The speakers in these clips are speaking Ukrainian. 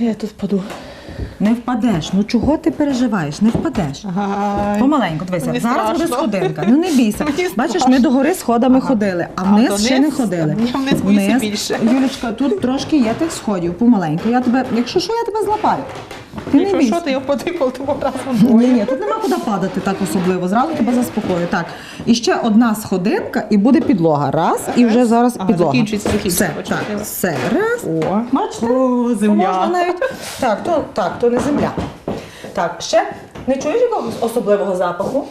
Я тут впаду. Не впадеш. Ну чого ти переживаєш? Не впадеш. Ага. Помаленьку, дивися, Мені зараз буде страшно. сходинка. Ну не бійся. Мені Бачиш, страшно. ми догори сходами ходили, а А, вниз ще не ходили. Я вниз боюся більше. Юлічка, тут трошки є тих сходів, помаленьку. Я тебе, якщо що, я тебе злапаю. Ти не бійся. що, я впаду і полетимо разом Ні, ні, тут нема куди падати так особливо. Зразу тебе заспокою. Так. І ще одна сходинка, і буде підлога. Раз, і вже зараз Ага, підлога. закінчується, закінчується, Все, так, все. Раз. О, Бачите? О, земля. Можна навіть... Так, то, так, то не земля. Так, ще не чуєш якогось особливого запаху?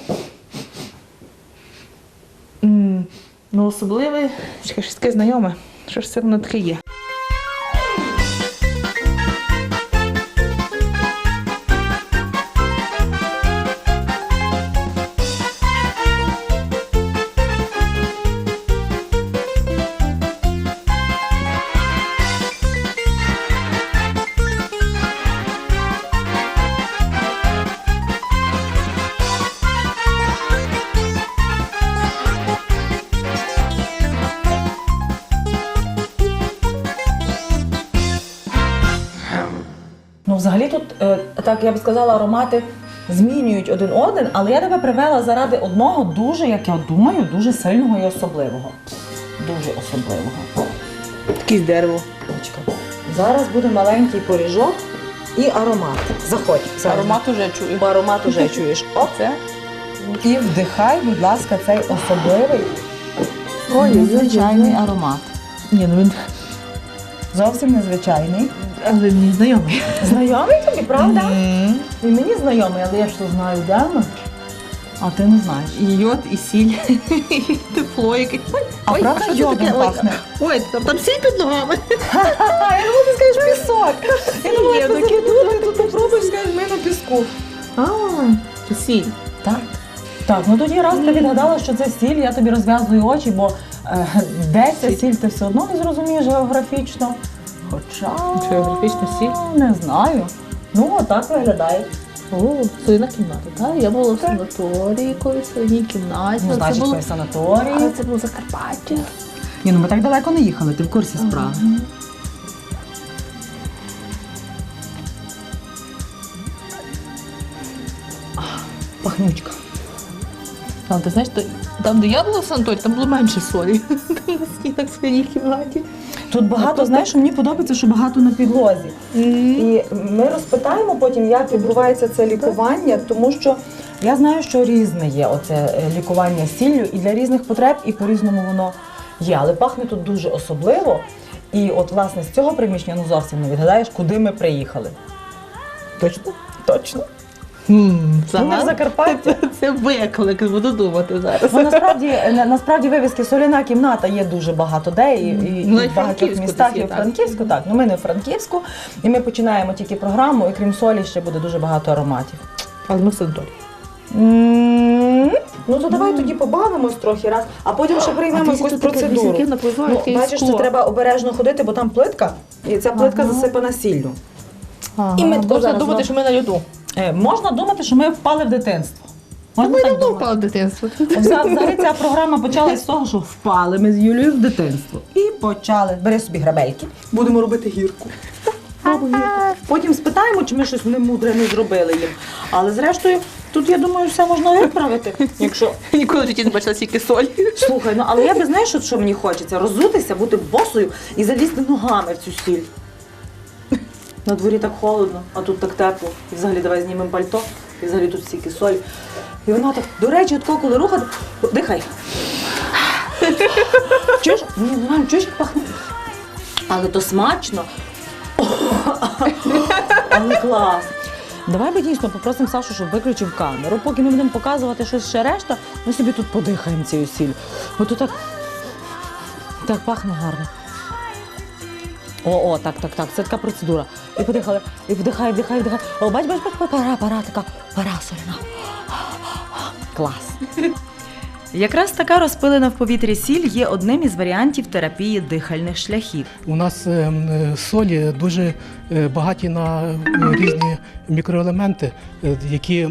М, Ну, особливе, чекай, щось таке знайоме. Що ж це воно таке є? Так я б сказала, аромати змінюють один один, але я тебе привела заради одного дуже, як я думаю, дуже сильного і особливого. Дуже особливого. Якесь дерево. Зараз буде маленький поріжок і аромат. Заходь. зараз. Аромат уже. Бо аромат уже чуєш. Оп. Це? І вдихай, будь ласка, цей особливий Ой, незвичайний аромат. Ні, ну він Зовсім незвичайний. Але мені знайомий. Знайомий тобі, правда? І мені знайомий, але я ж то знаю, де ми. А ти не знаєш. І йод, і сіль, і тепло якесь. Ой, А ой, правда що це йодом таке? Ой, пахне? Ой, там, там сіль під ногами. А, я думала, ти скажеш пісок. Я думала, Ні, я таке таке тут попробуєш, скажеш, ми на піску. А, це сіль. Так. Так, ну тоді раз ти відгадала, що це сіль, я тобі розв'язую очі, бо е, де ця сіль ти все одно не зрозумієш географічно. Хоча Географічно сіль? не знаю. Ну, отак виглядає. О, соляна кімната, так? Я була в санаторії колись в соляній кімнаті. Ну, значить, це в санаторії. це було Закарпаття. Ні, ну ми так далеко не їхали, ти в курсі справи. Пахнючка. Там, ти знаєш, то- там, де я була в санаторії, там було менше солі. Там на стінах в соляній кімнаті. Тут багато, знаєш, мені подобається, що багато на підлозі. І ми розпитаємо потім, як відбувається це лікування, тому що я знаю, що різне є оце е, лікування сіллю, і для різних потреб, і по-різному воно є. Але пахне тут дуже особливо. І от, власне, з цього приміщення ну зовсім не відгадаєш, куди ми приїхали. Точно? Точно. Ми в Закарпатті. Це, це виклик, буду думати зараз. Бо насправді, на- насправді вивіски соляна кімната є дуже багато де і, і, Ну, і і в в багатьох Франківську містах, десь і є, в так. Франківську, так. Ну ми не в Франківську, і ми починаємо тільки програму, і крім солі ще буде дуже багато ароматів. Але ми в санаторії. М, Ну то давай тоді побавимось трохи раз, а потім ще приймемо якусь процедуру. Ну, бачиш, що треба обережно ходити, бо там плитка, і ця плитка засипана сіллю. І ми Можна зараз думати, знову- що ми на льоду. Е, можна думати, що ми впали в дитинство. Можна ми так давно думати? впали в дитинство. Вза- Взагалі ця програма почалась з того, що впали ми з Юлією в дитинство. І почали. Бери собі грабельки. Будемо робити гірку. Потім спитаємо, чи ми щось немудре не зробили їм. Але зрештою, тут я думаю, все можна виправити. Якщо Ніколи в житті не бачила стільки солі. слухай, ну але я би знаєш, от що мені хочеться? Розутися, бути босою і залізти ногами в цю сіль. На дворі так холодно, а тут так тепло. І взагалі давай знімемо пальто, і взагалі тут стільки солі. І вона так, до речі, от коли рухати, дихай. Чуєш? Ні, нормально, чуєш, як пахне? Але то смачно. Але клас. Давай би дійсно попросимо Сашу, щоб виключив камеру. Поки ми будемо показувати щось ще решта, ми собі тут подихаємо цією сіллю. Бо тут так, так пахне гарно. О, о, так, так, так, це така процедура. І подихали, і вдихай, вдихай, вдихай. О, бач, бач, бач, пара, пара, така, пара соляна. Клас. Якраз така розпилена в повітрі сіль є одним із варіантів терапії дихальних шляхів. У нас е, м, е, солі дуже е, багаті на е, різні мікроелементи, які,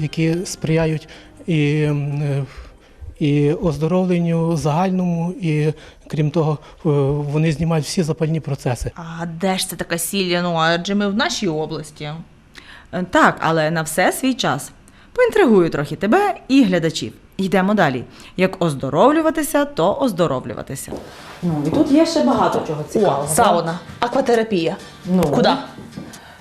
які сприяють і, м, е, і оздоровленню загальному, і Крім того, е, вони знімають всі запальні процеси. А де ж це така сіль? Ну, адже ми в нашій області. Е, Так, але на все свій час. Поінтригую трохи тебе і глядачів. Йдемо далі. Як оздоровлюватися, то оздоровлюватися. Ну і тут є ще багато чого О, сауна, акватерапія. Ну. Куди?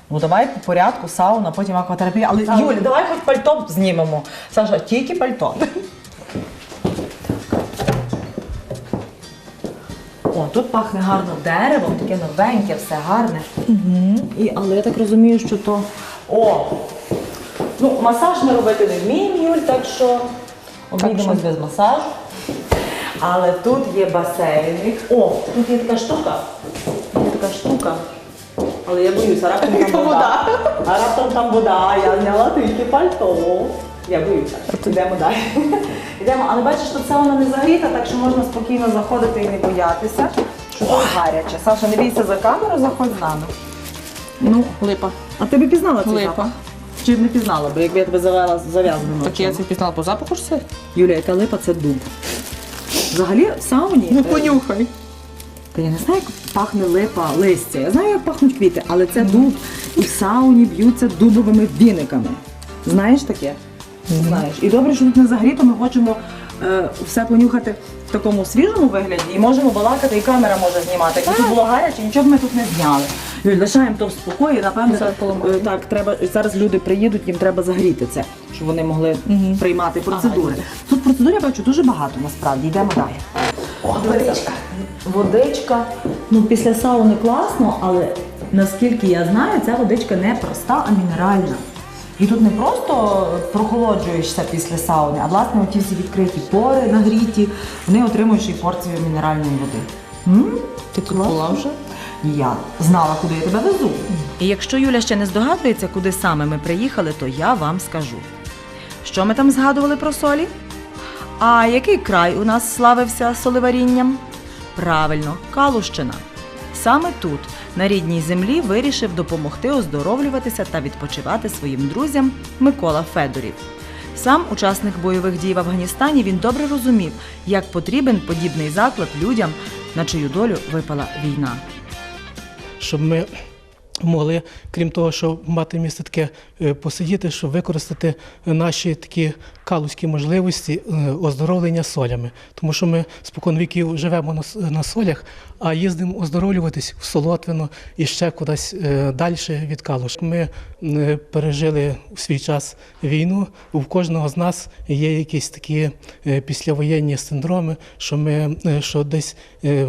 Ну давай по порядку, сауна, потім акватерапія. Але Юля, давай хоч пальто знімемо. Саша, тільки пальто. О, тут пахне гарно деревом, таке новеньке, все гарне. Угу. І, але я так розумію, що то. О! Ну, масаж ми робити не вміємо, Юль, так що обійдемось без масажу. Але тут є басейн. О, тут є така штука. Є така штука. Але я боюся, раптом там вода. А раптом там вода, я зняла тільки пальто. Я боюся. Йдемо далі. Йдемо, але бачиш, тут сауна не загріта, так що можна спокійно заходити і не боятися, що тут гаряче. Саша, не бійся за камеру, заходь з нами. Ну, липа. А ти б пізнала цей Липа. запах? Чи б не пізнала, бо якби я тебе завела зав'язаною. Так я це пізнала по запаху ж це? Юлія, яка липа це дуб. Взагалі в сауні. Ну, е, понюхай. Та я не знаю, як пахне липа листя. Я знаю, як пахнуть квіти, але це дуб. І в сауні б'ються дубовими віниками. Знаєш таке? Знаєш. І добре, що тут не загріто, ми хочемо е, все понюхати в такому свіжому вигляді і можемо балакати, і камера може знімати. Якби тут було гаряче, нічого б ми тут не зняли. Лишаємо то в спокої, напевно, Зараз е, так, треба, зараз люди приїдуть, їм треба загріти це, щоб вони могли приймати процедури. Тут процедур я бачу дуже багато насправді. Йдемо далі. Водичка. Водичка. Ну, після сауни класно, але наскільки я знаю, ця водичка не проста, а мінеральна. І тут не просто прохолоджуєшся після сауни, а власне ті всі відкриті пори нагріті, вони отримують ще й порцію мінеральної води. М? Ти тут була вже? Я знала, куди я тебе везу. І якщо Юля ще не здогадується, куди саме ми приїхали, то я вам скажу. Що ми там згадували про солі? А який край у нас славився соливарінням? Правильно, Калущина. Саме тут, на рідній землі, вирішив допомогти оздоровлюватися та відпочивати своїм друзям Микола Федорів. Сам учасник бойових дій в Афганістані він добре розумів, як потрібен подібний заклад людям, на чию долю випала війна. щоб ми могли, крім того, що мати місце таке е, посидіти, щоб використати наші такі калузькі можливості е, оздоровлення солями. Тому що ми спокон віків живемо на солях, а їздимо оздоровлюватись в Солотвино і ще кудись е, далі від Калуш. Ми е, пережили в свій час війну. У кожного з нас є якісь такі е, післявоєнні синдроми, що ми що десь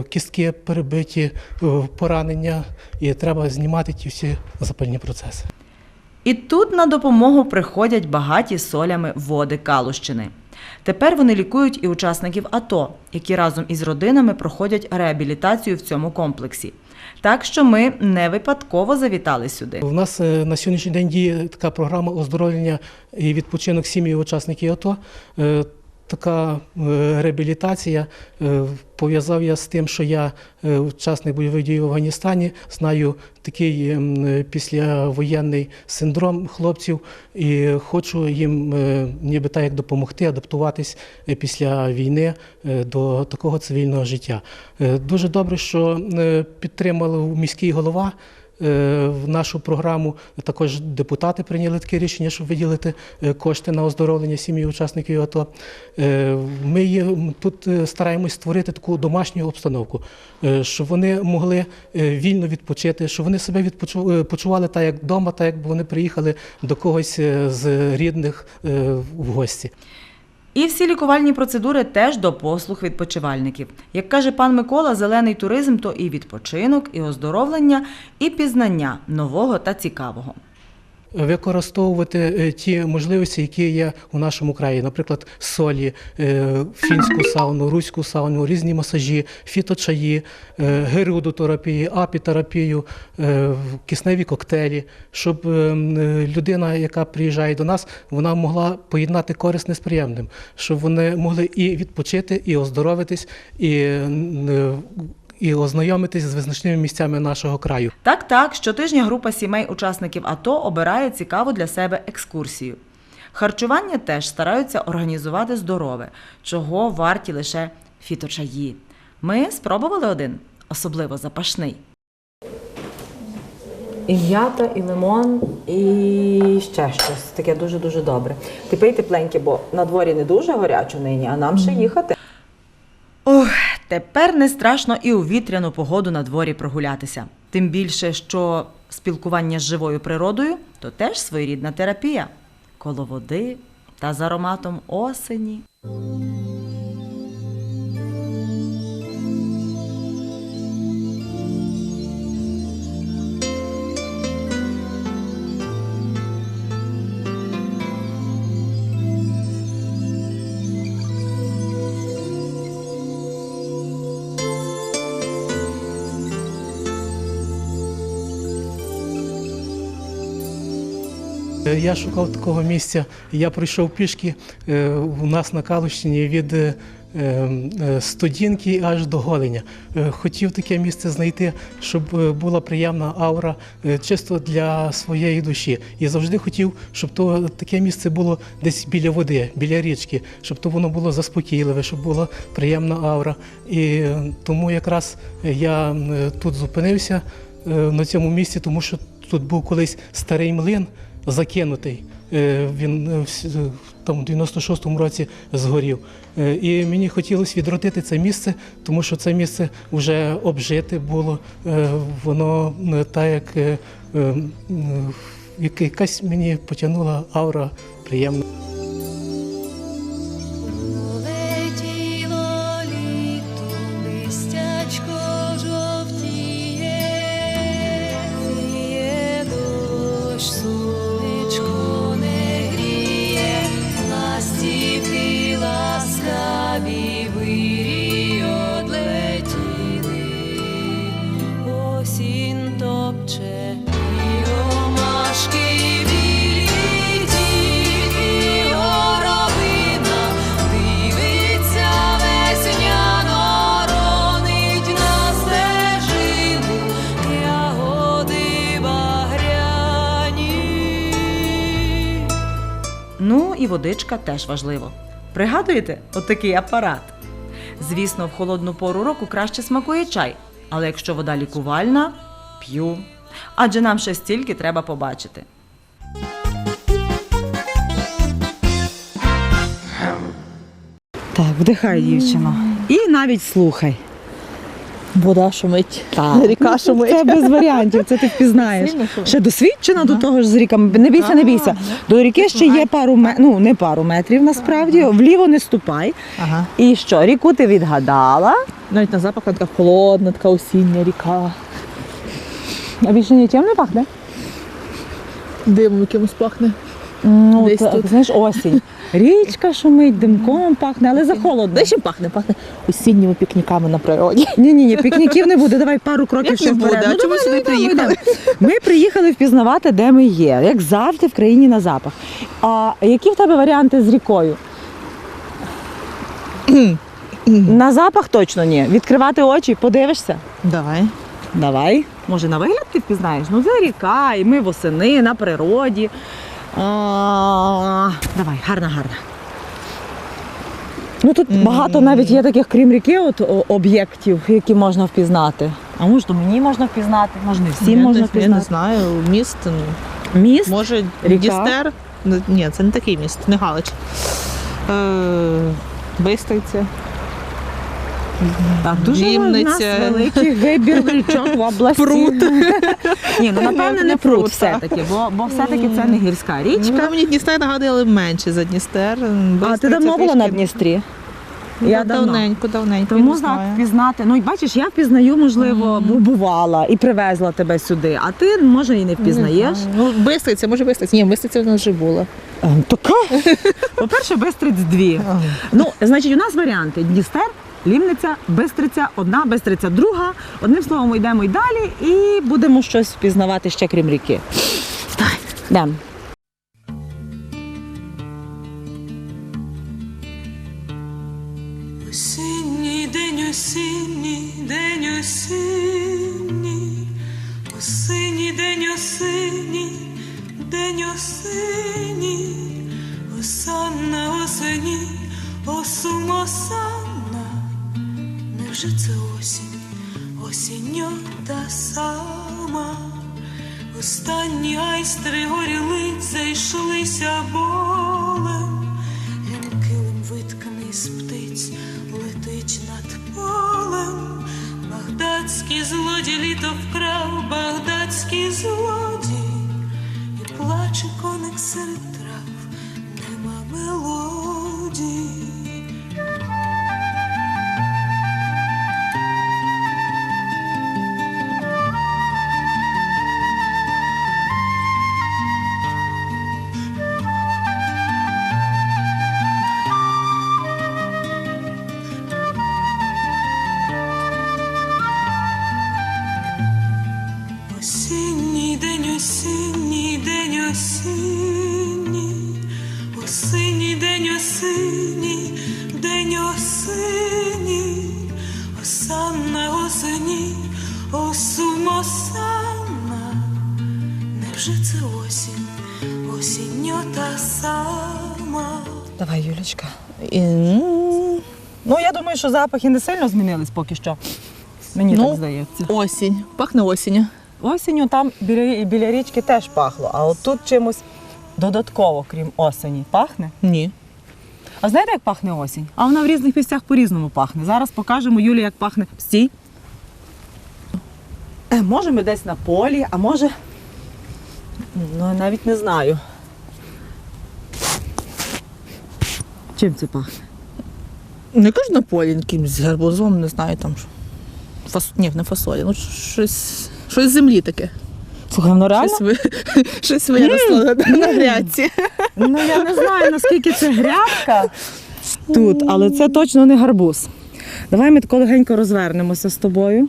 кістки перебиті, поранення, і треба знімати ті всі запальні процеси. І тут на допомогу приходять багаті солями води Калущини. Тепер вони лікують і учасників АТО, які разом із родинами проходять реабілітацію в цьому комплексі. Так що ми не випадково завітали сюди. У нас е, на сьогоднішній день діє така програма оздоровлення і відпочинок сім'ї учасників АТО. Така е, реабілітація е, пов'язав я з тим, що я е, учасник бойових дій в Афганістані, знаю такий післявоєнний синдром хлопців і хочу їм ніби так як допомогти адаптуватись після війни до такого цивільного життя. Дуже добре, що підтримали міський голова. Е, В нашу програму також депутати прийняли таке рішення, щоб виділити е, кошти на оздоровлення сім'ї учасників АТО. Е, Ми тут стараємось створити таку домашню обстановку, щоб вони могли вільно відпочити, щоб вони себе почували так, як вдома, так як вони приїхали до когось з рідних в гості. І всі лікувальні процедури теж до послуг відпочивальників. Як каже пан Микола, зелений туризм то і відпочинок, і оздоровлення, і пізнання нового та цікавого. Використовувати е, ті можливості, які є у нашому краї, наприклад, солі, е, фінську сауну, руську сауну, різні масажі, фіточаї, е, герудотерапії, апітерапію, кисневі коктейлі, щоб людина, яка приїжджає до нас, вона могла поєднати корисне з приємним, щоб вони могли і відпочити, і оздоровитись, і, і ознайомитись з визначними місцями нашого краю. Так, так, щотижня група сімей учасників АТО обирає цікаву для себе екскурсію. Харчування теж стараються організувати здорове, чого варті лише фіточаї. Ми спробували один, особливо запашний. І м'ята, і лимон, і ще щось таке дуже-дуже добре. Ти пий тепленьке, бо на дворі не дуже гарячо нині, а нам ще їхати. Ох, тепер не страшно і у вітряну погоду на дворі прогулятися. Тим більше, що спілкування з живою природою то теж своєрідна терапія. Коло води та з ароматом осені. Я шукав такого місця. Я пройшов пішки е, у нас на Калущині від е, е, Студінки аж до Голеня. Е, Хотів таке місце знайти, щоб е, була приємна аура е, чисто для своєї душі. І завжди хотів, щоб то таке місце було десь біля води, біля річки, щоб то воно було заспокійливе, щоб була приємна аура. І е, тому якраз я е, тут зупинився е, на цьому місці, тому що тут був колись старий млин закинутий. Е, Він вс- е, там у 96-му році згорів. Е, І мені хотілося відродити це місце, тому що це місце вже обжите було. Е, Воно е, так е, е, як- якась мені потягнула аура приємна. Теж важливо. Пригадуєте отакий апарат? Звісно, в холодну пору року краще смакує чай, але якщо вода лікувальна, п'ю. Адже нам ще стільки треба побачити. Так, вдихай, дівчино. І навіть слухай. Вода шумить, Так. ріка шумить. Це без варіантів, це ти впізнаєш. Ще досвідчена до того ж з ріками. Не бійся, не бійся. До ріки ще є пару метрів, ну не пару метрів насправді. Вліво не ступай. Ага. І що, ріку ти відгадала? Навіть на запах така холодна, така осіння ріка. А більше нічим не пахне? Димом якимось пахне. Ну, Десь це, тут. знаєш, осінь. Річка шумить, димком пахне, але захолодно. Де ще пахне? Пахне осінніми пікніками на природі. Ні, ні, ні, пікніків не буде. Давай пару кроків ще не буде? вперед. А чому сюди приїхали? Ми приїхали впізнавати, де ми є, як завжди в країні на запах. А які в тебе варіанти з рікою? на запах точно ні. Відкривати очі, подивишся. Давай. Давай. Може, на вигляд ти впізнаєш? Ну, це ріка, і ми восени на природі. А, давай, гарна, гарна. Ну тут багато навіть є таких, крім ріки, от об'єктів, які можна впізнати. А може, то мені можна впізнати, може, не всім я, можна не, я не знаю. Міст. ну, Міст? Може, Ріка? Дістер? Ні, це не такий міст, не Галич. Е, Бистриця. Так, дуже у нас великий вибір річок в області. Прут. Ні, ну напевне не прут, все-таки, бо, бо все-таки це не гірська Ну, річка. мені Дністер нагадує, але менше за Дністер. А ти давно була на Дністрі? Я давненько, давненько. Тому так впізнати. Ну і бачиш, я впізнаю, можливо, бо бувала і привезла тебе сюди, а ти може і не впізнаєш. Ну, Бистриця, може Бистриця. Ні, Бистриця в нас вже була. Ем, Така. По-перше, Бистриць дві. Ну, значить, у нас варіанти: Дністер, Лімниця, Бистриця, одна, Бистриця, друга. Одним словом, йдемо й далі і будемо щось впізнавати ще крім ріки. Так, йдемо. Осінній день, осінній день, осінній, осінній день, осінній, день осінній, осанна осені, осум осанна, це осінь, осінньо та сама. Останні айстри горіли, зайшлися болем, І, ну, я думаю, що запахи не сильно змінились поки що. Мені Ну, так здається. Осінь. Пахне осінню. Осінню там біля, біля річки теж пахло, а от тут чимось додатково, крім осені, пахне. Ні. А знаєте, як пахне осінь? А вона в різних місцях по-різному пахне. Зараз покажемо Юлі, як пахне стій. Е, може, ми десь на полі, а може. Ну, навіть не знаю. Чим це пахне? Не кажу на полі, якимсь гарбузом, не знаю там. що. Фас... Ні, не фасолі. Ну, щось, щось з землі таке. Слухай, воно реально? Щось, ви... щось виросло на, на грядці. Ну я не знаю, наскільки це грядка тут, але це точно не гарбуз. Давай ми тако легенько розвернемося з тобою.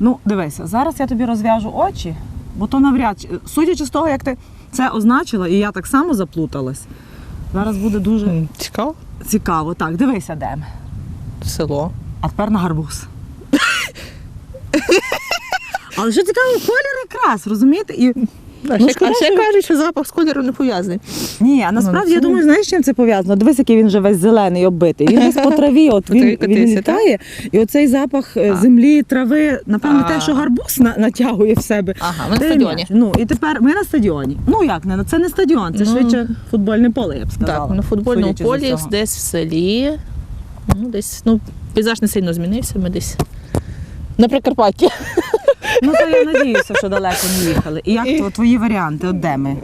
Ну, дивися, зараз я тобі розв'яжу очі, бо то навряд чи. Судячи з того, як ти це означила, і я так само заплуталась. Зараз буде дуже Цікаво. цікаво. Так, дивися, де ми. Село. А тепер на гарбуз. Але що цікаво, колір якраз, розумієте? І А Ну, ще, шкода, а ще кажуть, що запах з кольором не пов'язаний. Ні, а насправді Ну, я думаю, знаєш, чим це пов'язано? Дивись, який він вже весь зелений, оббитий. Він десь по траві, от він, він літає, і оцей запах е, А. землі, трави, напевно, А. те, що гарбуз на- натягує в себе. Ага, ми на стадіоні. Ну і тепер ми на стадіоні. Ну як не це не стадіон, це Ну, швидше футбольне поле, я б сказала. Так, на футбольному полі, десь в селі. Ну, десь, ну, пейзаж не сильно змінився, ми десь на Прикарпатті. Ну то я надіюся, що далеко не їхали. І як І- то твої варіанти, от де ми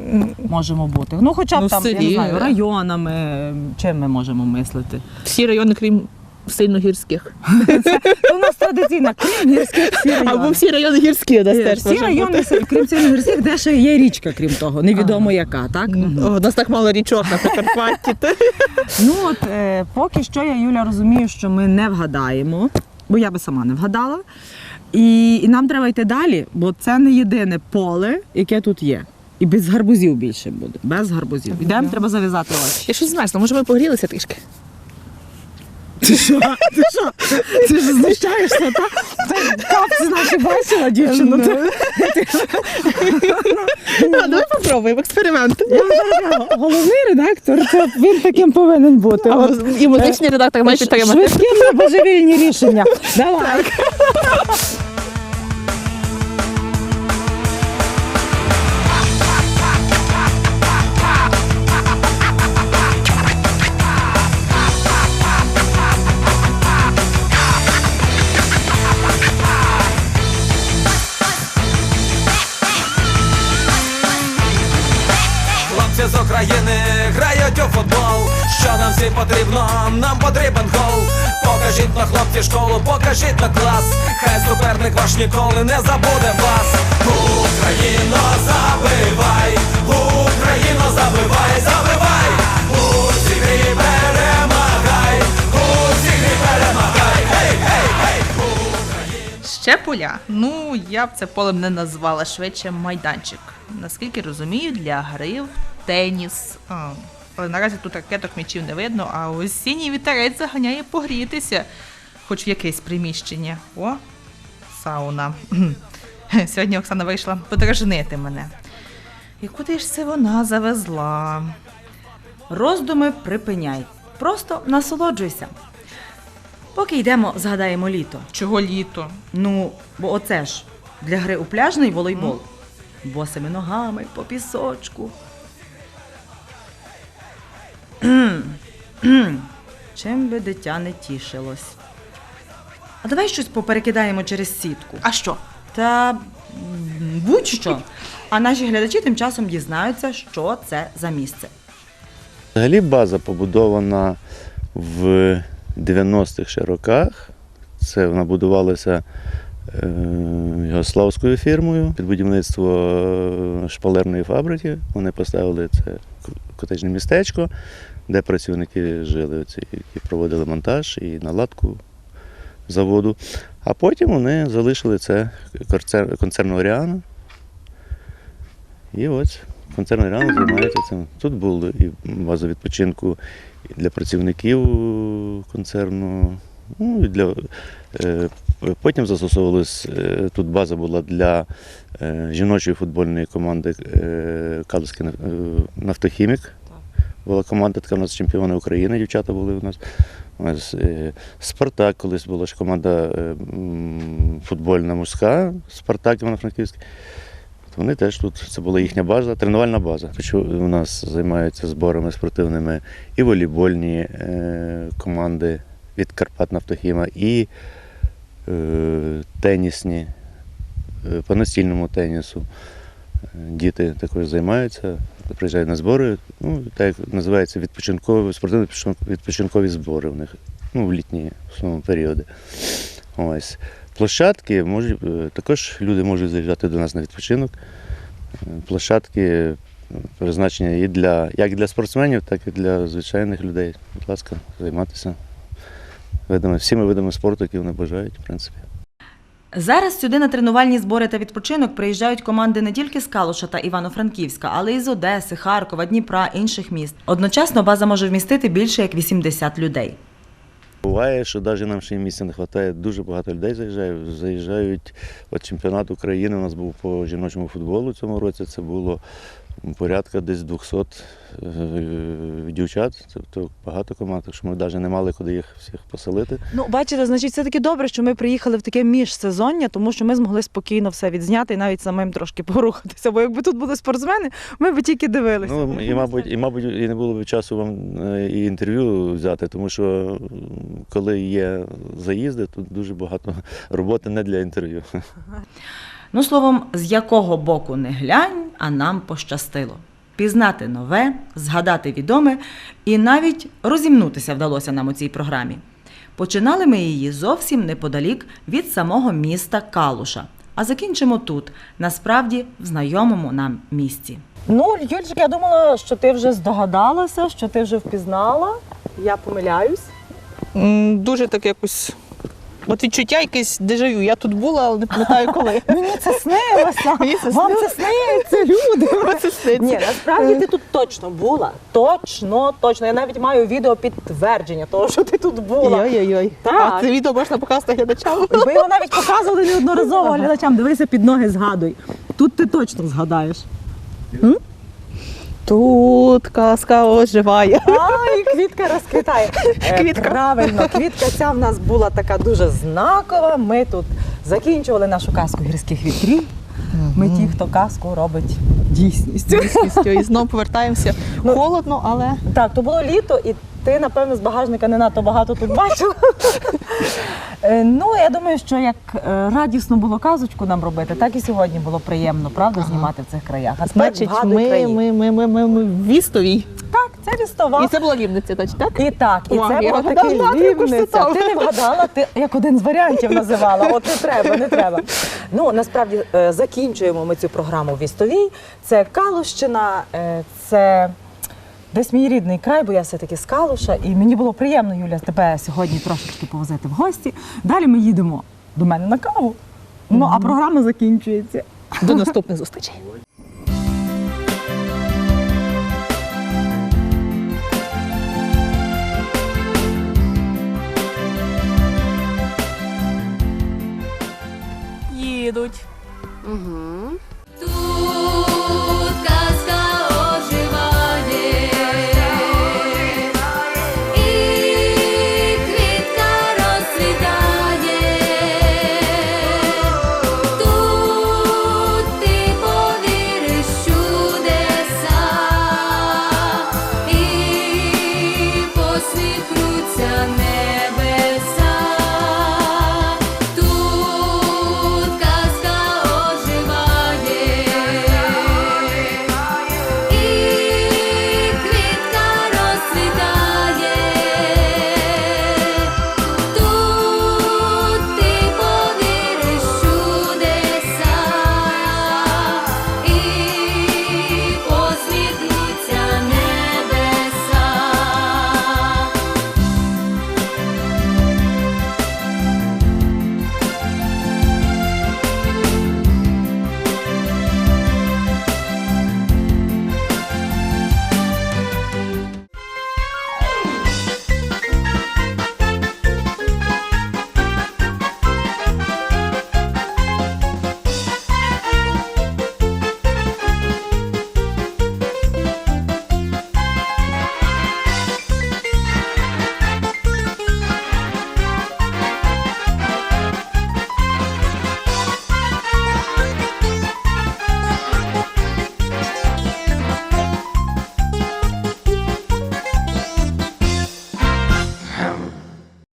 можемо бути? Ну хоча б Ну, там, я не знаю, да. районами, чим ми можемо мислити. Всі райони, крім сильно гірських. То у нас традиційно крім гірських всі райони. Або всі райони гірські нас теж Всі може райони, бути. крім цих гірських, де ще є річка, крім того, невідомо яка, так? О, у нас так мало річок на Прикарпатті. Ну от е, поки що я, Юля, розумію, що ми не вгадаємо, бо я би сама не вгадала. І, і нам треба йти далі, бо це не єдине поле, яке тут є. І без гарбузів більше буде. Без гарбузів. Йдемо, треба зав'язати очі. Я щось змерзла, може ми погрілися трішки. Ти що? Ти що? Ти ж знущаєшся, так? Ти капці наші бачила, дівчину. Ти- А, давай попробуємо експеримент. Кажу, головний редактор, це він таким повинен бути. От. І музичний редактор має підтримати. Швидкі на божевільні рішення. Давай. України грають у футбол. Що нам всім потрібно? Нам потрібен гол. Покажіть на хлопці школу, покажіть на клас. Хай суперник ваш ніколи не забуде вас. Україно, забивай, Україно, забивай, забивай. У цій грі перемагай, у цій грі перемагай. Гей, гей, гей. Ще поля. Ну, я б це полем не назвала, швидше майданчик. Наскільки розумію, для гри теніс. А, але наразі тут ракеток м'ячів не видно, а осінній вітерець заганяє погрітися, хоч в якесь приміщення. О, сауна. Сьогодні Оксана вийшла подражнити мене. І куди ж це вона завезла? Роздуми припиняй. Просто насолоджуйся. Поки йдемо, згадаємо літо. Чого літо? Ну, бо оце ж для гри у пляжний волейбол. Босими ногами по пісочку. Чим би дитя не тішилось. А давай щось поперекидаємо через сітку. А що? Та будь-що. А наші глядачі тим часом дізнаються, що це за місце. Взагалі база побудована в 90-х ще роках. Це вона будувалася е, югославською фірмою під будівництво е, шпалерної фабрики. Вони поставили це к- котеджне містечко, де працівники жили, оці, які проводили монтаж і наладку заводу. А потім вони залишили це концерн, концерн Оріана. І ось концерн Оріана займається цим. Тут були і база відпочинку для працівників концерну. Ну, і для, е, потім застосовувалась, е, тут база була для е, жіночої футбольної команди Калузький е, нафтохімік. Була команда, така у нас чемпіони України, дівчата були у нас. Ось, е, Спартак колись була ж команда е, футбольна мужська, Спартак Івано-Франківський. Вони теж тут, це була їхня база, тренувальна база. У нас займаються зборами спортивними і волейбольні е, команди від Карпат Нафтохіма, і тенісні, по настільному тенісу. Діти також займаються, приїжджають на збори. Ну, так як називається відпочинкові, спортивні відпочинкові- відпочинкові збори в них, ну, в літні в основному періоди. Ось. Площадки можуть, е, також люди можуть заїжджати до нас на відпочинок. Е, Площадки е, призначені і для, як для спортсменів, так і для звичайних людей. Будь ласка, займатися видами, всіми видами спорту, які вони бажають, в принципі. Зараз сюди на тренувальні збори та відпочинок приїжджають команди не тільки з Калуша та Івано-Франківська, але й з Одеси, Харкова, Дніпра, інших міст. Одночасно база може вмістити більше як 80 людей. Буває, що навіть нам ще місця не вистачає. Дуже багато людей заїжджає. Заїжджають от чемпіонат України. У нас був по жіночому футболу цьому році. Це було порядка десь 200 е, дівчат. Тобто багато команд, так що ми навіть не мали куди їх всіх поселити. Ну, бачите, значить, все таки добре, що ми приїхали в таке міжсезоння, тому що ми змогли спокійно все відзняти і навіть самим трошки порухатися. Бо якби тут були спортсмени, ми б тільки дивилися. Ну і мабуть, і мабуть, і не було б часу вам е, і інтерв'ю взяти, тому що коли є заїзди, тут дуже багато роботи не для інтерв'ю. Ну, словом, з якого боку не глянь, а нам пощастило. Пізнати нове, згадати відоме і навіть розімнутися вдалося нам у цій програмі. Починали ми її зовсім неподалік від самого міста Калуша. А закінчимо тут, насправді в знайомому нам місці. Ну, Юльчик, я думала, що ти вже здогадалася, що ти вже впізнала. Я помиляюсь. Дуже так якось. От відчуття якесь дежавю. Я тут була, але не пам'ятаю коли. Мені це снилося. Мені це Вам це сниться, люди. Це сниться. Ні, насправді ти тут точно була. Точно, точно. Я навіть маю відео підтвердження того, що ти тут була. Так. А це відео можна показати глядачам. Ми його навіть показували неодноразово глядачам. Дивися під ноги, згадуй. Тут ти точно згадаєш. Тут казка оживає. і квітка розквітає. Е, Квітка. Правильно, квітка ця в нас була така дуже знакова. Ми тут закінчували нашу казку гірських вітрів. Ми ті, хто казку робить дійсністю. Дійсністю. І знову повертаємося. Холодно, але Так, то було літо, і ти, напевно, з багажника не надто багато тут бачила. Е, Ну, я думаю, що як е, радісно було казочку нам робити, так і сьогодні було приємно, правда, знімати в цих краях. А значить, ми, ми, ми, ми, ми, ми в Вістовій. Це лістова. І це була Рівниця, значить, так? І так, і О, це я була вгадала, ж це рівниця. Ти не вгадала, ти як один з варіантів називала. От не треба, не треба. Ну насправді е, закінчуємо ми цю програму в Вістовій. Це Калущина, е, це. Десь мій рідний край, бо я все-таки з Калуша, і мені було приємно, Юля, тебе сьогодні трошечки повозити в гості. Далі ми їдемо до мене на каву. Ну а програма закінчується. До наступних зустрічей. Їдуть. Казка